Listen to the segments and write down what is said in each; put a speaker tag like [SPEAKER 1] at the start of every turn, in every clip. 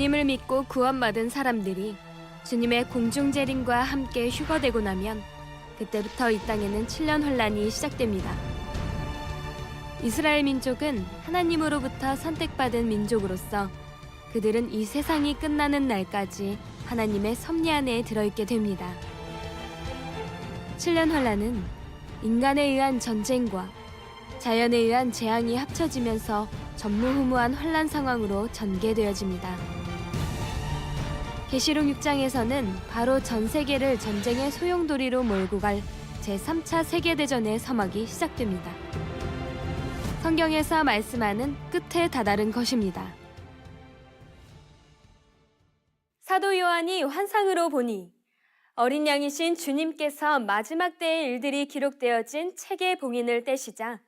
[SPEAKER 1] 주님을 믿고 구원받은 사람들이 주님의 공중 재림과 함께 휴거되고 나면 그때부터 이 땅에는 7년 혼란이 시작됩니다. 이스라엘 민족은 하나님으로부터 선택받은 민족으로서 그들은 이 세상이 끝나는 날까지 하나님의 섭리 안에 들어있게 됩니다. 7년 혼란은 인간에 의한 전쟁과 자연에 의한 재앙이 합쳐지면서 전무후무한 혼란 상황으로 전개되어집니다. 계시록 6장에서는 바로 전 세계를 전쟁의 소용돌이로 몰고 갈 제3차 세계대전의 서막이 시작됩니다. 성경에서 말씀하는 끝에 다다른 것입니다. 사도 요한이 환상으로 보니 어린 양이신 주님께서 마지막 때의 일들이 기록되어진 책의 봉인을 떼시자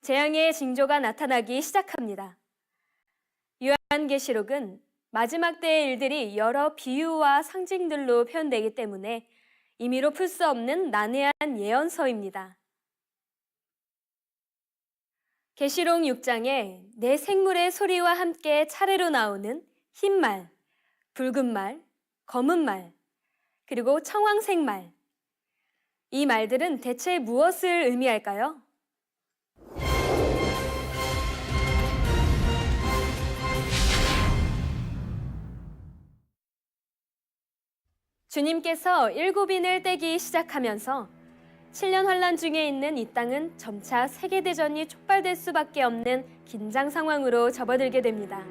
[SPEAKER 1] 재앙의 징조가 나타나기 시작합니다. 요한계시록은 마지막 때의 일들이 여러 비유와 상징들로 표현되기 때문에 임의로 풀 수 없는 난해한 예언서입니다. 계시록 6장에 내 생물의 소리와 함께 차례로 나오는 흰 말, 붉은 말, 검은 말, 그리고 청황색 말. 이 말들은 대체 무엇을 의미할까요? 주님께서 일곱인을 떼기 시작하면서 7년 환란 중에 있는 이 땅은 점차 세계 대전이 촉발될 수밖에 없는 긴장 상황으로 접어들게 됩니다.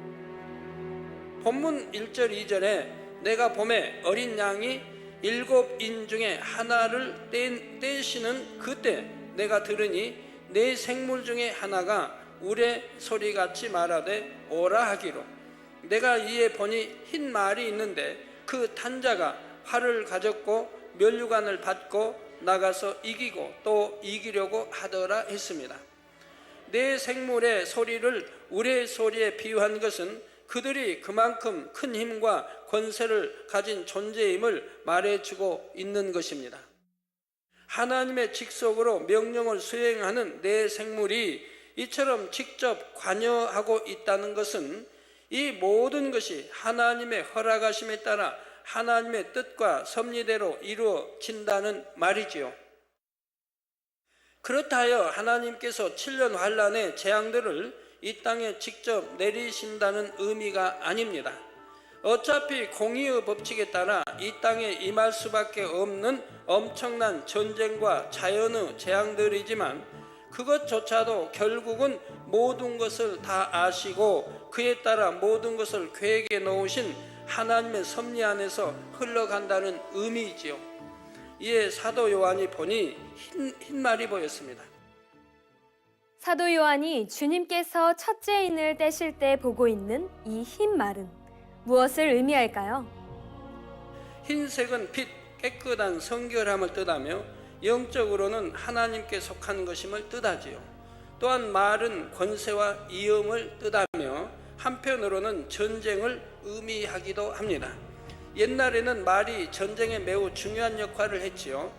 [SPEAKER 2] 본문 1절 2절에 내가 봄에 어린 양이 일곱 인 중에 하나를 떼, 떼시는 그때 내가 들으니 내 생물 중에 하나가 우레 소리같이 말하되 오라 하기로 내가 이에 보니 흰 말이 있는데 그 탄자가 활을 가졌고 면류관을 받고 나가서 이기고 또 이기려고 하더라 했습니다. 내 생물의 소리를 우레 소리에 비유한 것은 그들이 그만큼 큰 힘과 권세를 가진 존재임을 말해주고 있는 것입니다. 하나님의 직속으로 명령을 수행하는 내 생물이 이처럼 직접 관여하고 있다는 것은 이 모든 것이 하나님의 허락하심에 따라 하나님의 뜻과 섭리대로 이루어진다는 말이지요. 그렇다 하여 하나님께서 7년 환란의 재앙들을 이 땅에 직접 내리신다는 의미가 아닙니다. 어차피 공의의 법칙에 따라 이 땅에 임할 수밖에 없는 엄청난 전쟁과 자연의 재앙들이지만 그것조차도 결국은 모든 것을 다 아시고 그에 따라 모든 것을 계획해 놓으신 하나님의 섭리 안에서 흘러간다는 의미이지요. 이에 사도 요한이 보니 흰, 흰 말이 보였습니다.
[SPEAKER 1] 사도 요한이 주님께서 첫째 인을 떼실 때 보고 있는 이 흰 말은 무엇을 의미할까요?
[SPEAKER 2] 흰색은 빛, 깨끗한 성결함을 뜻하며 영적으로는 하나님께 속한 것임을 뜻하지요. 또한 말은 권세와 이음을 뜻하며 한편으로는 전쟁을 의미하기도 합니다. 옛날에는 말이 전쟁에 매우 중요한 역할을 했지요.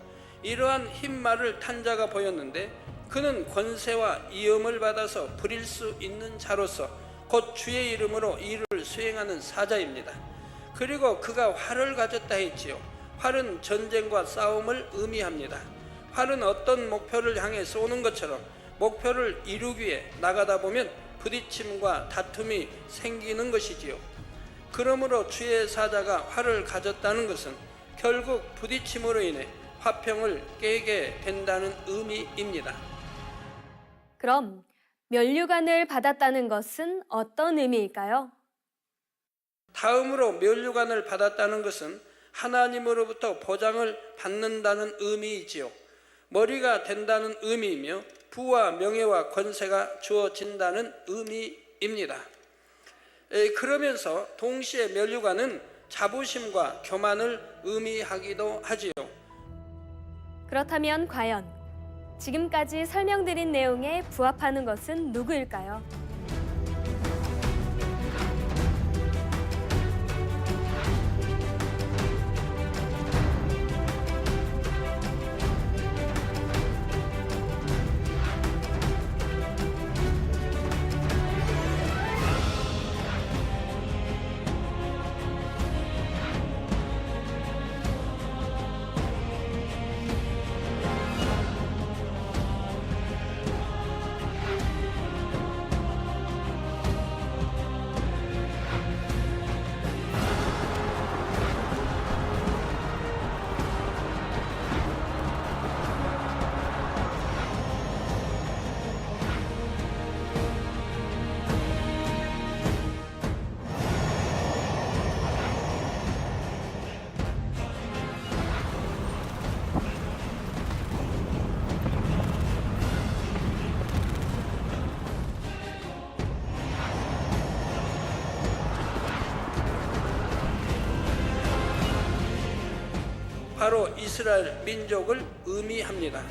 [SPEAKER 2] 이러한 흰 말을 탄 자가 보였는데 그는 권세와 이음을 받아서 부릴 수 있는 자로서 곧 주의 이름으로 일을 수행하는 사자입니다. 그리고 그가 활을 가졌다 했지요. 활은 전쟁과 싸움을 의미합니다. 활은 어떤 목표를 향해 쏘는 것처럼 목표를 이루기 위해 나가다 보면 부딪힘과 다툼이 생기는 것이지요. 그러므로 주의 사자가 활을 가졌다는 것은 결국 부딪힘으로 인해 화평을 깨게 된다는 의미입니다.
[SPEAKER 1] 그럼 면류관을 받았다는 것은 어떤 의미일까요?
[SPEAKER 2] 다음으로 면류관을 받았다는 것은 하나님으로부터 보장을 받는다는 의미이지요. 머리가 된다는 의미이며 부와 명예와 권세가 주어진다는 의미입니다. 에, 그러면서 동시에 면류관은 자부심과 교만을 의미하기도 하지요.
[SPEAKER 1] 그렇다면 과연 지금까지 설명드린 내용에 부합하는 것은 누구일까요?
[SPEAKER 2] 바로 이스라엘 민족을 의미합니다.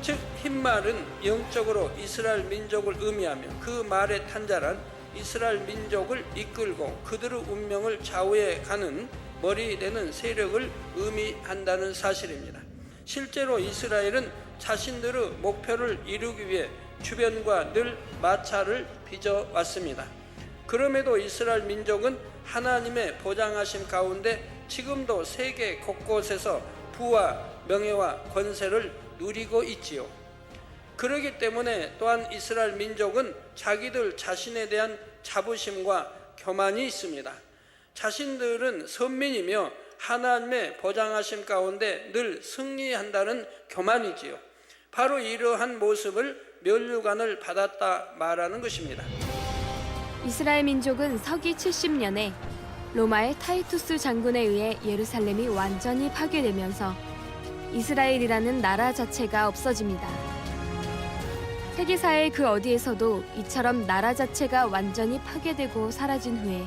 [SPEAKER 2] 즉 흰말은 영적으로 이스라엘 민족을 의미하며 그 말의 탄자란 이스라엘 민족을 이끌고 그들의 운명을 좌우해 가는 머리 되는 세력을 의미한다는 사실입니다. 실제로 이스라엘은 자신들의 목표를 이루기 위해 주변과 늘 마찰을 빚어 왔습니다. 그럼에도 이스라엘 민족은 하나님의 보장하심 가운데 지금도 세계 곳곳에서 부와 명예와 권세를 누리고 있지요. 그러기 때문에 또한 이스라엘 민족은 자기들 자신에 대한 자부심과 교만이 있습니다. 자신들은 선민이며 하나님의 보장하심 가운데 늘 승리한다는 교만이지요. 바로 이러한 모습을 멸류관을 받았다 말하는 것입니다.
[SPEAKER 1] 이스라엘 민족은 서기 70년에 로마의 타이투스 장군에 의해 예루살렘이 완전히 파괴되면서 이스라엘이라는 나라 자체가 없어집니다. 세계사의 그 어디에서도 이처럼 나라 자체가 완전히 파괴되고 사라진 후에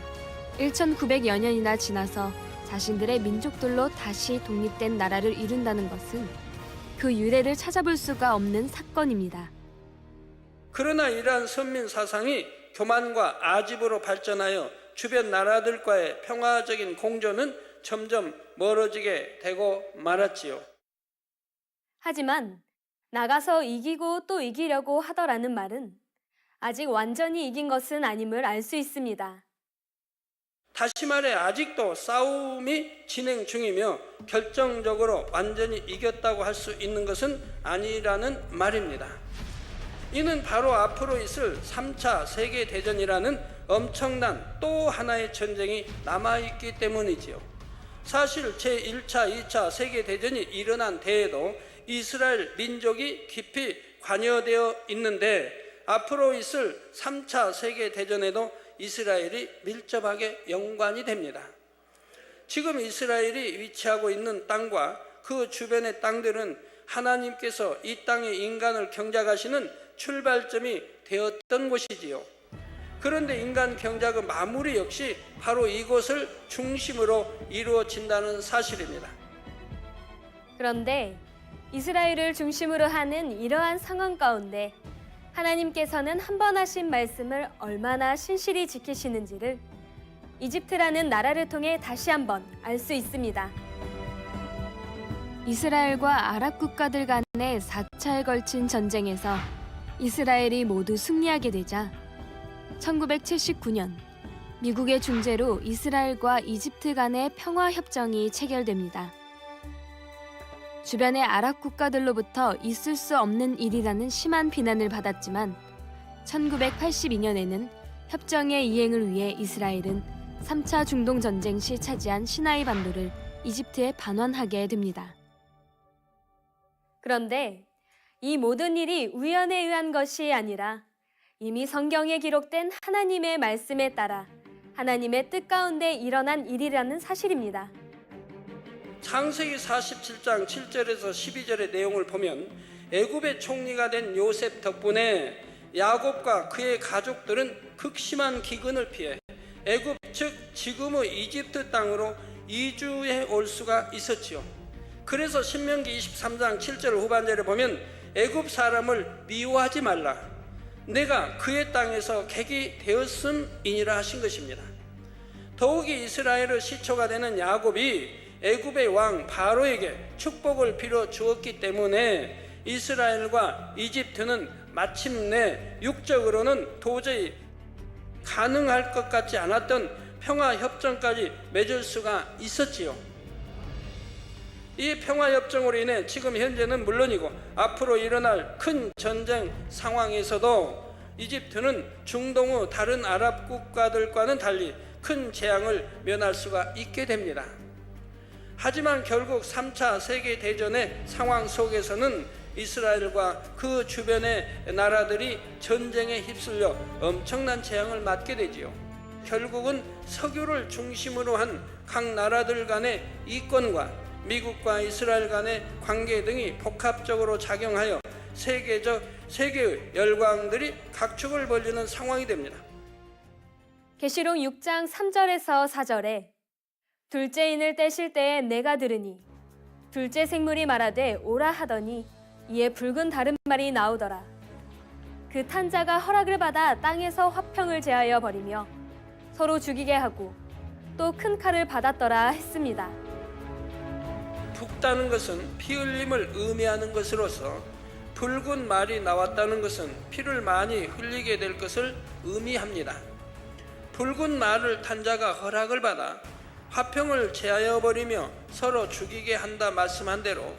[SPEAKER 1] 1900여 년이나 지나서 자신들의 민족들로 다시 독립된 나라를 이룬다는 것은 그 유래를 찾아볼 수가 없는 사건입니다.
[SPEAKER 2] 그러나 이러한 선민 사상이 교만과 아집으로 발전하여 주변 나라들과의 평화적인 공존은 점점 멀어지게 되고 말았지요.
[SPEAKER 1] 하지만 나가서 이기고 또 이기려고 하더라는 말은 아직 완전히 이긴 것은 아님을 알 수 있습니다.
[SPEAKER 2] 다시 말해 아직도 싸움이 진행 중이며 결정적으로 완전히 이겼다고 할 수 있는 것은 아니라는 말입니다. 이는 바로 앞으로 있을 3차 세계대전이라는 엄청난 또 하나의 전쟁이 남아있기 때문이지요. 사실 제1차, 2차 세계대전이 일어난 데에도 이스라엘 민족이 깊이 관여되어 있는데 앞으로 있을 3차 세계대전에도 이스라엘이 밀접하게 연관이 됩니다. 지금 이스라엘이 위치하고 있는 땅과 그 주변의 땅들은 하나님께서 이 땅의 인간을 경작하시는 출발점이 되었던 곳이지요. 그런데 인간 경작의 마무리 역시 바로 이곳을 중심으로 이루어진다는 사실입니다.
[SPEAKER 1] 그런데 이스라엘을 중심으로 하는 이러한 상황 가운데 하나님께서는 한 번 하신 말씀을 얼마나 신실히 지키시는지를 이집트라는 나라를 통해 다시 한번 알 수 있습니다. 이스라엘과 아랍 국가들 간의 4차에 걸친 전쟁에서 이스라엘이 모두 승리하게 되자 1979년 미국의 중재로 이스라엘과 이집트 간의 평화 협정이 체결됩니다. 주변의 아랍 국가들로부터 있을 수 없는 일이라는 심한 비난을 받았지만 1982년에는 협정의 이행을 위해 이스라엘은 3차 중동 전쟁 시 차지한 시나이 반도를 이집트에 반환하게 됩니다. 그런데 이 모든 일이 우연에 의한 것이 아니라 이미 성경에 기록된 하나님의 말씀에 따라 하나님의 뜻 가운데 일어난 일이라는 사실입니다.
[SPEAKER 2] 창세기 47장 7절에서 12절의 내용을 보면 애굽의 총리가 된 요셉 덕분에 야곱과 그의 가족들은 극심한 기근을 피해 애굽 즉 지금의 이집트 땅으로 이주해 올 수가 있었지요. 그래서 신명기 23장 7절 후반절에 보면 애굽 사람을 미워하지 말라. 내가 그의 땅에서 객이 되었음이니라 하신 것입니다. 더욱이 이스라엘의 시초가 되는 야곱이 애굽의 왕 바로에게 축복을 빌어 주었기 때문에 이스라엘과 이집트는 마침내 육적으로는 도저히 가능할 것 같지 않았던 평화 협정까지 맺을 수가 있었지요. 이 평화 협정으로 인해 지금 현재는 물론이고 앞으로 일어날 큰 전쟁 상황에서도 이집트는 중동의 다른 아랍 국가들과는 달리 큰 재앙을 면할 수가 있게 됩니다. 하지만 결국 3차 세계 대전의 상황 속에서는 이스라엘과 그 주변의 나라들이 전쟁에 휩쓸려 엄청난 재앙을 맞게 되지요. 결국은 석유를 중심으로 한 각 나라들 간의 이권과 미국과 이스라엘 간의 관계 등이 복합적으로 작용하여 세계적 세계의 열광들이 각축을 벌리는 상황이 됩니다.
[SPEAKER 1] 계시록 6장 3절에서 4절에 둘째 인을 떼실 때에 내가 들으니 둘째 생물이 말하되 오라 하더니 이에 붉은 다른 말이 나오더라. 그 탄자가 허락을 받아 땅에서 화평을 제하여 버리며 서로 죽이게 하고 또 큰 칼을 받았더라 했습니다.
[SPEAKER 2] 붓다는 것은 피 흘림을 의미하는 것으로서 붉은 말이 나왔다는 것은 피를 많이 흘리게 될 것을 의미합니다. 붉은 말을 탄 자가 허락을 받아 화평을 제하여 버리며 서로 죽이게 한다 말씀한 대로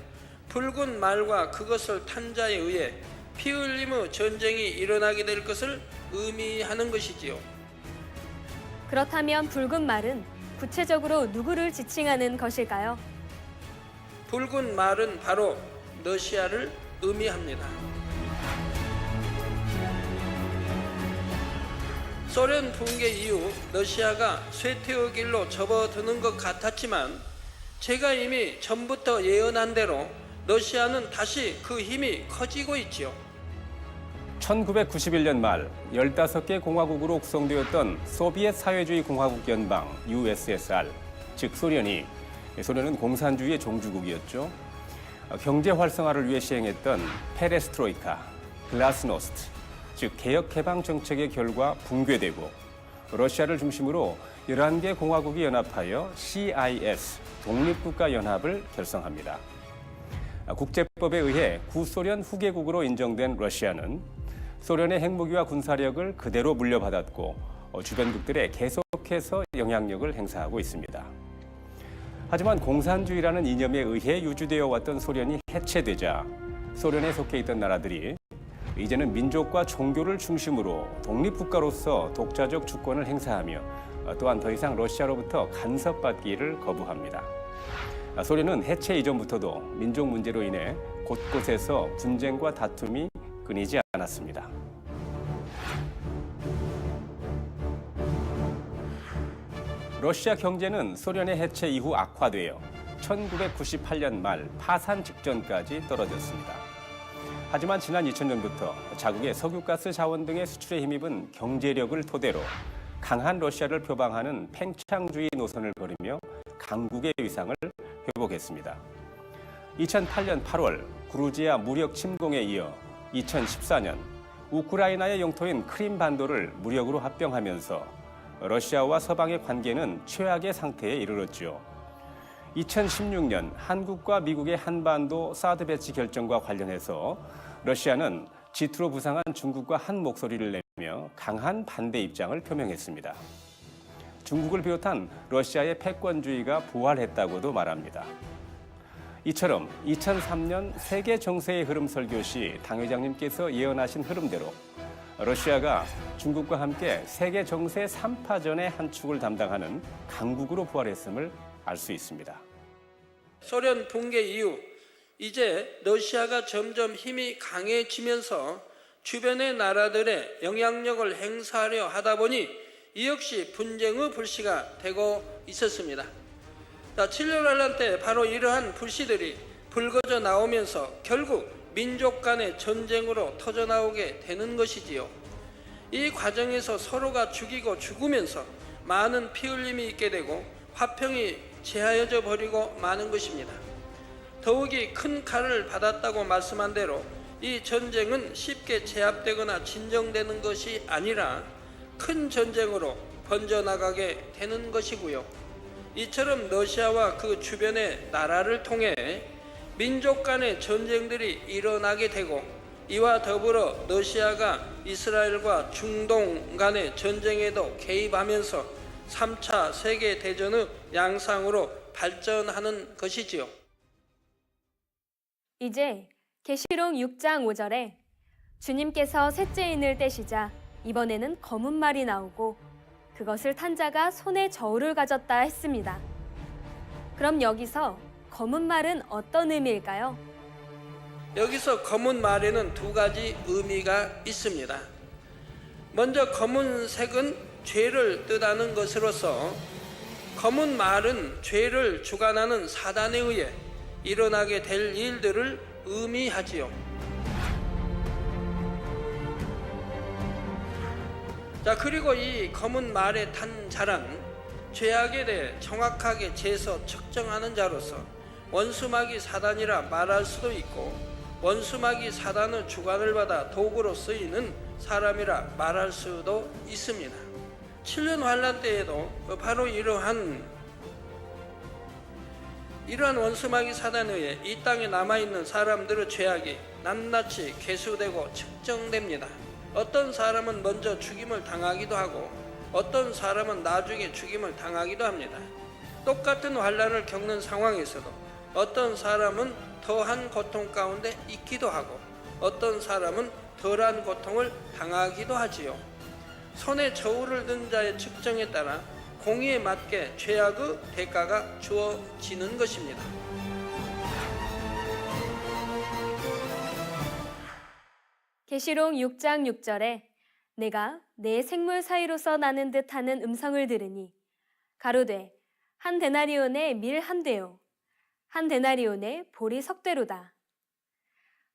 [SPEAKER 2] 붉은 말과 그것을 탄 자에 의해 피 흘림의 전쟁이 일어나게 될 것을 의미하는 것이지요.
[SPEAKER 1] 그렇다면 붉은 말은 구체적으로 누구를 지칭하는 것일까요?
[SPEAKER 2] 붉은 말은 바로 러시아를 의미합니다. 소련 붕괴 이후 러시아가 쇠퇴의 길로 접어드는 것 같았지만 제가 이미 전부터 예언한 대로 러시아는 다시 그 힘이 커지고 있지요.
[SPEAKER 3] 1991년 말 15개 공화국으로 구성되었던 소비엣 사회주의 공화국 연방 USSR, 즉 소련이 소련은 공산주의의 종주국이었죠. 경제 활성화를 위해 시행했던 페레스트로이카, 글라스노스트, 즉 개혁 개방 정책의 결과 붕괴되고 러시아를 중심으로 11개 공화국이 연합하여 CIS 독립국가 연합을 결성합니다. 국제법에 의해 구소련 후계국으로 인정된 러시아는 소련의 핵무기와 군사력을 그대로 물려받았고 어, 주변국들에 계속해서 영향력을 행사하고 있습니다. 하지만 공산주의라는 이념에 의해 유지되어 왔던 소련이 해체되자 소련에 속해 있던 나라들이 이제는 민족과 종교를 중심으로 독립국가로서 독자적 주권을 행사하며 어, 또한 더 이상 러시아로부터 간섭받기를 거부합니다. 아, 소련은 해체 이전부터도 민족 문제로 인해 곳곳에서 분쟁과 다툼이 끊이지 않았습니다. 러시아 경제는 소련의 해체 이후 악화되어 1998년 말 파산 직전까지 떨어졌습니다. 하지만 지난 2000년부터 자국의 석유가스 자원 등의 수출에 힘입은 경제력을 토대로 강한 러시아를 표방하는 팽창주의 노선을 걸으며 강국의 위상을 회복했습니다. 2008년 8월 그루지아 무력 침공에 이어 2014년 우크라이나의 영토인 크림 반도를 무력으로 합병하면서 러시아와 서방의 관계는 최악의 상태에 이르렀지요. 2016년 한국과 미국의 한반도 사드 배치 결정과 관련해서 러시아는 지투로 부상한 중국과 한 목소리를 내며 강한 반대 입장을 표명했습니다. 중국을 비롯한 러시아의 패권주의가 부활했다고도 말합니다. 이처럼 2003년 세계 정세의 흐름 설교 시 당 회장님께서 예언하신 흐름대로 러시아가 중국과 함께 세계 정세 3파전의 한 축을 담당하는 강국으로 부활했음을 알 수 있습니다.
[SPEAKER 2] 소련 붕괴 이후 이제 러시아가 점점 힘이 강해지면서 주변의 나라들의 영향력을 행사하려 하다 보니 이 역시 분쟁의 불씨가 되고 있었습니다. 자, 7.1란 때 바로 이러한 불씨들이 불거져 나오면서 결국 민족 간의 전쟁으로 터져나오게 되는 것이지요. 이 과정에서 서로가 죽이고 죽으면서 많은 피 흘림이 있게 되고 화평이 제하여져 버리고 마는 것입니다. 더욱이 큰 칼을 받았다고 말씀한 대로 이 전쟁은 쉽게 제압되거나 진정되는 것이 아니라 큰 전쟁으로 번져나가게 되는 것이고요. 이처럼 러시아와 그 주변의 나라를 통해 민족 간의 전쟁들이 일어나게 되고 이와 더불어 러시아가 이스라엘과 중동 간의 전쟁에도 개입하면서 3차 세계 대전의 양상으로 발전하는 것이지요.
[SPEAKER 1] 이제 계시록 6장 5절에 주님께서 셋째 인을 떼시자 이번에는 검은 말이 나오고 그것을 탄 자가 손에 저울을 가졌다 했습니다. 그럼 여기서 검은 말은 어떤 의미일까요?
[SPEAKER 2] 여기서 검은 말에는 두 가지 의미가 있습니다. 먼저 검은색은 죄를 뜻하는 것으로서 검은 말은 죄를 주관하는 사단에 의해 일어나게 될 일들을 의미하지요. 자 그리고 이 검은 말에 탄 자란 죄악에 대해 정확하게 재서 측정하는 자로서 원수마귀 사단이라 말할 수도 있고 원수마귀 사단의 주관을 받아 도구로 쓰이는 사람이라 말할 수도 있습니다. 7년 환란 때에도 바로 이러한 이러한 원수마귀 사단에 의해 이 땅에 남아있는 사람들의 죄악이 낱낱이 계수되고 측정됩니다. 어떤 사람은 먼저 죽임을 당하기도 하고 어떤 사람은 나중에 죽임을 당하기도 합니다. 똑같은 환란을 겪는 상황에서도 어떤 사람은 더한 고통 가운데 있기도 하고 어떤 사람은 덜한 고통을 당하기도 하지요. 손에 저울을 든 자의 측정에 따라 공의에 맞게 죄악의 대가가 주어지는 것입니다.
[SPEAKER 1] 계시록 6장 6절에 내가 내 생물 사이로서 나는 듯하는 음성을 들으니 가로되 한 데나리온의 밀한 대요 한 데나리온의 보리 석대로다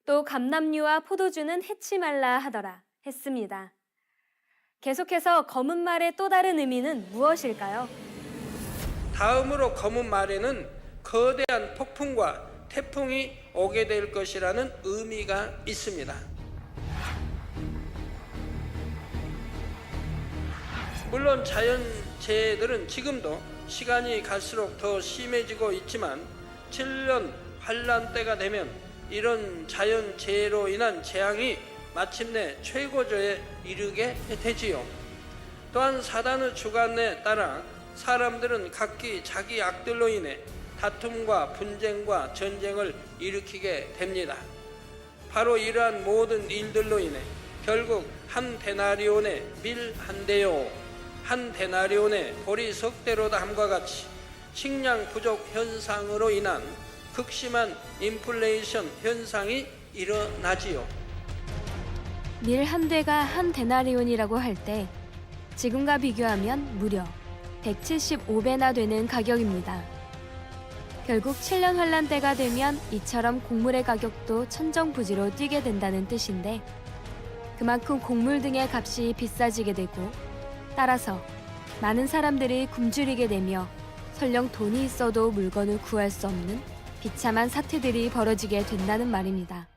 [SPEAKER 1] 또 감남류와 포도주는 해치 말라 하더라 했습니다. 계속해서 검은 말의 또 다른 의미는 무엇일까요?
[SPEAKER 2] 다음으로 검은 말에는 거대한 폭풍과 태풍이 오게 될 것이라는 의미가 있습니다. 물론 자연재해들은 지금도 시간이 갈수록 더 심해지고 있지만 7년 환란 때가 되면 이런 자연 재해로 인한 재앙이 마침내 최고조에 이르게 되지요. 또한 사단의 주관에 따라 사람들은 각기 자기 악들로 인해 다툼과 분쟁과 전쟁을 일으키게 됩니다. 바로 이러한 모든 일들로 인해 결국 한 데나리온의 밀 한 대요, 한 데나리온의 보리 석 대로다 함과 같이 식량 부족 현상으로 인한 극심한 인플레이션 현상이 일어나지요.
[SPEAKER 1] 밀 한 대가 한 데나리온이라고 할 때 지금과 비교하면 무려 175배나 되는 가격입니다. 결국 7년 환란 때가 되면 이처럼 곡물의 가격도 천정부지로 뛰게 된다는 뜻인데 그만큼 곡물 등의 값이 비싸지게 되고 따라서 많은 사람들이 굶주리게 되며 설령 돈이 있어도 물건을 구할 수 없는 비참한 사태들이 벌어지게 된다는 말입니다.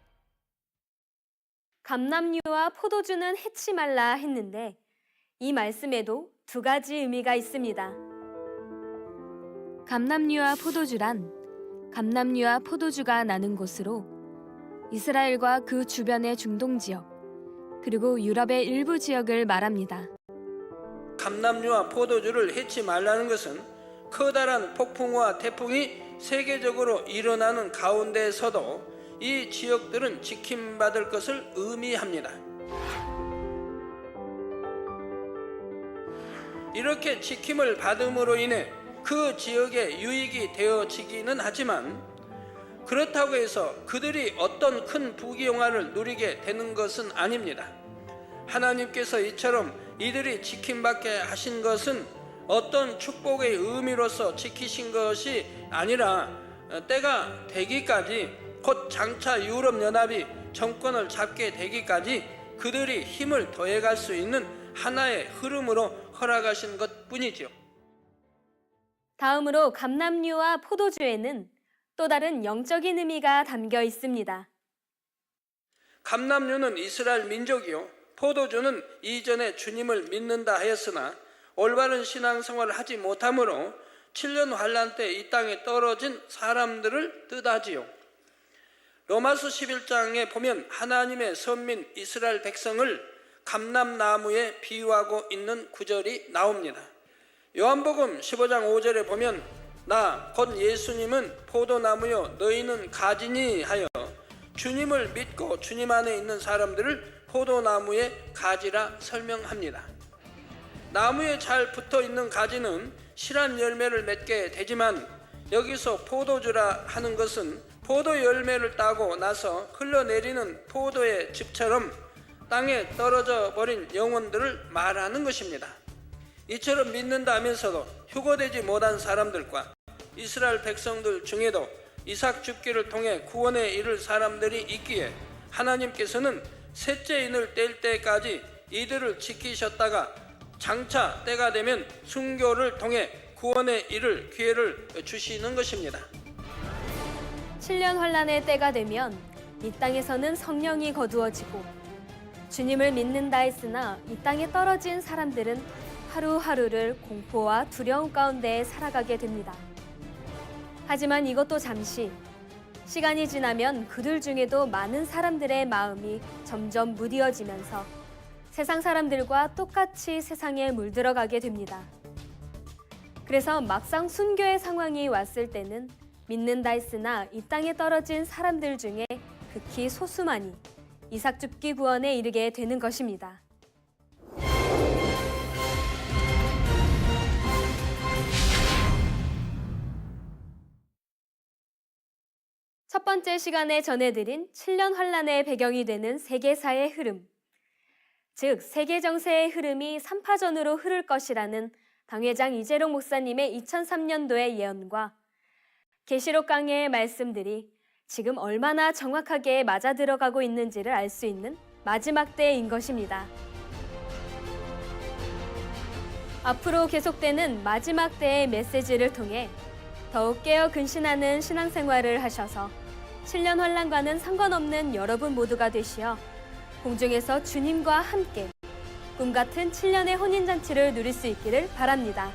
[SPEAKER 1] 감남류와 포도주는 해치 말라 했는데 이 말씀에도 두 가지 의미가 있습니다. 감남류와 포도주란 감남류와 포도주가 나는 곳으로 이스라엘과 그 주변의 중동 지역 그리고 유럽의 일부 지역을 말합니다.
[SPEAKER 2] 감남류와 포도주를 해치 말라는 것은 커다란 폭풍과 태풍이 세계적으로 일어나는 가운데서도 이 지역들은 지킴받을 것을 의미합니다. 이렇게 지킴을 받음으로 인해 그 지역에 유익이 되어지기는 하지만 그렇다고 해서 그들이 어떤 큰 부귀영화를 누리게 되는 것은 아닙니다. 하나님께서 이처럼 이들이 지킴받게 하신 것은 어떤 축복의 의미로서 지키신 것이 아니라 때가 되기까지 곧 장차 유럽 연합이 정권을 잡게 되기까지 그들이 힘을 더해갈 수 있는 하나의 흐름으로 허락하신 것 뿐이죠.
[SPEAKER 1] 다음으로 감남류와 포도주에는 또 다른 영적인 의미가 담겨 있습니다.
[SPEAKER 2] 감남류는 이스라엘 민족이요 포도주는 이전에 주님을 믿는다 하였으나 올바른 신앙생활을 하지 못하므로 7년 환란 때 이 땅에 떨어진 사람들을 뜻하지요. 로마서 11장에 보면 하나님의 선민 이스라엘 백성을 감람나무에 비유하고 있는 구절이 나옵니다. 요한복음 15장 5절에 보면 나 곧 예수님은 포도나무요 너희는 가지니 하여 주님을 믿고 주님 안에 있는 사람들을 포도나무의 가지라 설명합니다. 나무에 잘 붙어 있는 가지는 실한 열매를 맺게 되지만 여기서 포도주라 하는 것은 포도 열매를 따고 나서 흘러내리는 포도의 즙처럼 땅에 떨어져 버린 영혼들을 말하는 것입니다. 이처럼 믿는다 하면서도 휴거되지 못한 사람들과 이스라엘 백성들 중에도 이삭 죽기를 통해 구원에 이를 사람들이 있기에 하나님께서는 셋째 인을 뗄 때까지 이들을 지키셨다가 장차 때가 되면 순교를 통해 구원에 이를 기회를 주시는 것입니다.
[SPEAKER 1] 7년 환란의 때가 되면 이 땅에서는 성령이 거두어지고 주님을 믿는다 했으나 이 땅에 떨어진 사람들은 하루하루를 공포와 두려움 가운데 살아가게 됩니다. 하지만 이것도 잠시 시간이 지나면 그들 중에도 많은 사람들의 마음이 점점 무디어지면서 세상 사람들과 똑같이 세상에 물들어가게 됩니다. 그래서 막상 순교의 상황이 왔을 때는 믿는다 했으나 이 땅에 떨어진 사람들 중에 극히 소수만이 이삭 줍기 구원에 이르게 되는 것입니다. 첫 번째 시간에 전해드린 7년 환란의 배경이 되는 세계사의 흐름. 즉, 세계 정세의 흐름이 3파전으로 흐를 것이라는 당회장 이재룡 목사님의 2003년도의 예언과 계시록 강해의 말씀들이 지금 얼마나 정확하게 맞아 들어가고 있는지를 알 수 있는 마지막 때인 것입니다. 앞으로 계속되는 마지막 때의 메시지를 통해 더욱 깨어 근신하는 신앙생활을 하셔서 7년 환란과는 상관없는 여러분 모두가 되시어 공중에서 주님과 함께 꿈 같은 7년의 혼인잔치를 누릴 수 있기를 바랍니다.